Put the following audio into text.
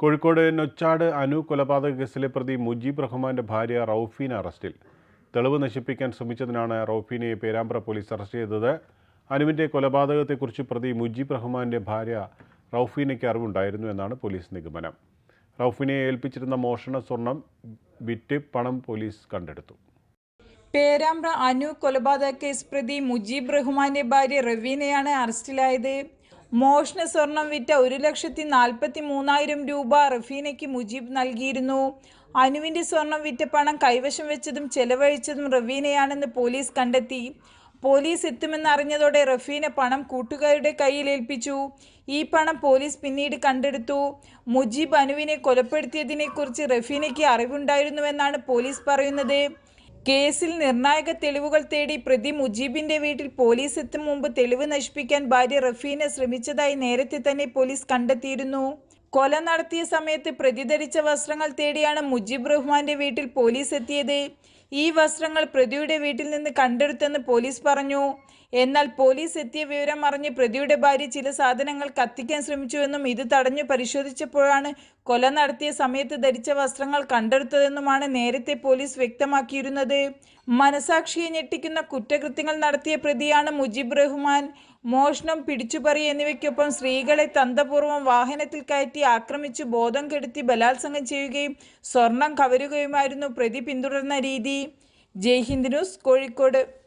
കോഴിക്കോട് നൊച്ചാട് അനു കൊലപാതക കേസിലെ പ്രതി മുജീബ് റഹ്മാന്റെ ഭാര്യ റൌഫീന അറസ്റ്റിൽ. തെളിവ് നശിപ്പിക്കാൻ ശ്രമിച്ചതിനാണ് റൌഫീനയെ പേരാമ്പ്ര പോലീസ് അറസ്റ്റ് ചെയ്തത്. അനുവിന്റെ കൊലപാതകത്തെക്കുറിച്ച് പ്രതി മുജീബ് റഹ്മാന്റെ ഭാര്യ റൌഫീനയ്ക്ക് അറിവുണ്ടായിരുന്നു എന്നാണ് പോലീസ് നിഗമനം. റൌഫീനയെ ഏൽപ്പിച്ചിരുന്ന മോഷണ സ്വർണം വിറ്റ് പണം പോലീസ് കണ്ടെടുത്തു. പേരാമ്പ്ര അനു കൊലപാതക കേസ് പ്രതി മുജീബ് റഹ്മാന്റെ ഭാര്യ റവീനയാണ് അറസ്റ്റിലായത്. മോഷണ സ്വർണം വിറ്റ ഒരു ലക്ഷത്തി നാൽപ്പത്തി മൂന്നായിരം രൂപ റഫീനയ്ക്ക് മുജീബ് നൽകിയിരുന്നു. അനുവിന്റെ സ്വർണം വിറ്റ പണം കൈവശം വെച്ചതും ചെലവഴിച്ചതും റഫീനയാണെന്ന് പോലീസ് കണ്ടെത്തി. പോലീസ് എത്തുമെന്ന് അറിഞ്ഞതോടെ റഫീന പണം കൂട്ടുകാരുടെ കയ്യിൽ ഏൽപ്പിച്ചു. ഈ പണം പോലീസ് പിന്നീട് കണ്ടെടുത്തു. മുജീബ് അനുവിനെ കൊലപ്പെടുത്തിയതിനെക്കുറിച്ച് റഫീനയ്ക്ക് അറിവുണ്ടായിരുന്നുവെന്നാണ് പോലീസ് പറയുന്നത്. കേസിൽ നിർണായക തെളിവുകൾ തേടി പ്രതി മുജീബിന്റെ വീട്ടിൽ പോലീസ് എത്തും മുമ്പ് തെളിവ് നശിപ്പിക്കാൻ ഭാര്യ റഫീനെ ശ്രമിച്ചതായി നേരത്തെ തന്നെ പോലീസ് കണ്ടെത്തിയിരുന്നു. കൊല നടത്തിയ സമയത്ത് പ്രതി ധരിച്ച വസ്ത്രങ്ങൾ തേടിയാണ് മുജീബ് റഹ്മാന്റെ വീട്ടിൽ പോലീസ് എത്തിയത്. ഈ വസ്ത്രങ്ങൾ പ്രതിയുടെ വീട്ടിൽ നിന്ന് കണ്ടെടുത്തെന്ന് പോലീസ് പറഞ്ഞു. എന്നാൽ പോലീസ് എത്തിയ വിവരം അറിഞ്ഞ് പ്രതിയുടെ ഭാര്യ ചില സാധനങ്ങൾ കത്തിക്കാൻ ശ്രമിച്ചുവെന്നും ഇത് തടഞ്ഞു പരിശോധിച്ചപ്പോഴാണ് കൊല നടത്തിയ സമയത്ത് ധരിച്ച വസ്ത്രങ്ങൾ കണ്ടെടുത്തതെന്നുമാണ് നേരത്തെ പോലീസ് വ്യക്തമാക്കിയിരുന്നത്. മനസാക്ഷിയെ ഞെട്ടിക്കുന്ന കുറ്റകൃത്യങ്ങൾ നടത്തിയ പ്രതിയാണ് മുജീബ് റഹ്മാൻ. മോഷണം പിടിച്ചുപറി എന്നിവയ്ക്കൊപ്പം സ്ത്രീകളെ തന്തപൂർവം വാഹനത്തിൽ കയറ്റി ആക്രമിച്ചു ബോധം കെടുത്തി ബലാത്സംഗം ചെയ്യുകയും സ്വർണം കവരുകയുമായിരുന്നു പ്രതി പിന്തുടർന്ന രീതി. ജയ്ഹിന്ദ് ന്യൂസ് കോഴിക്കോട്.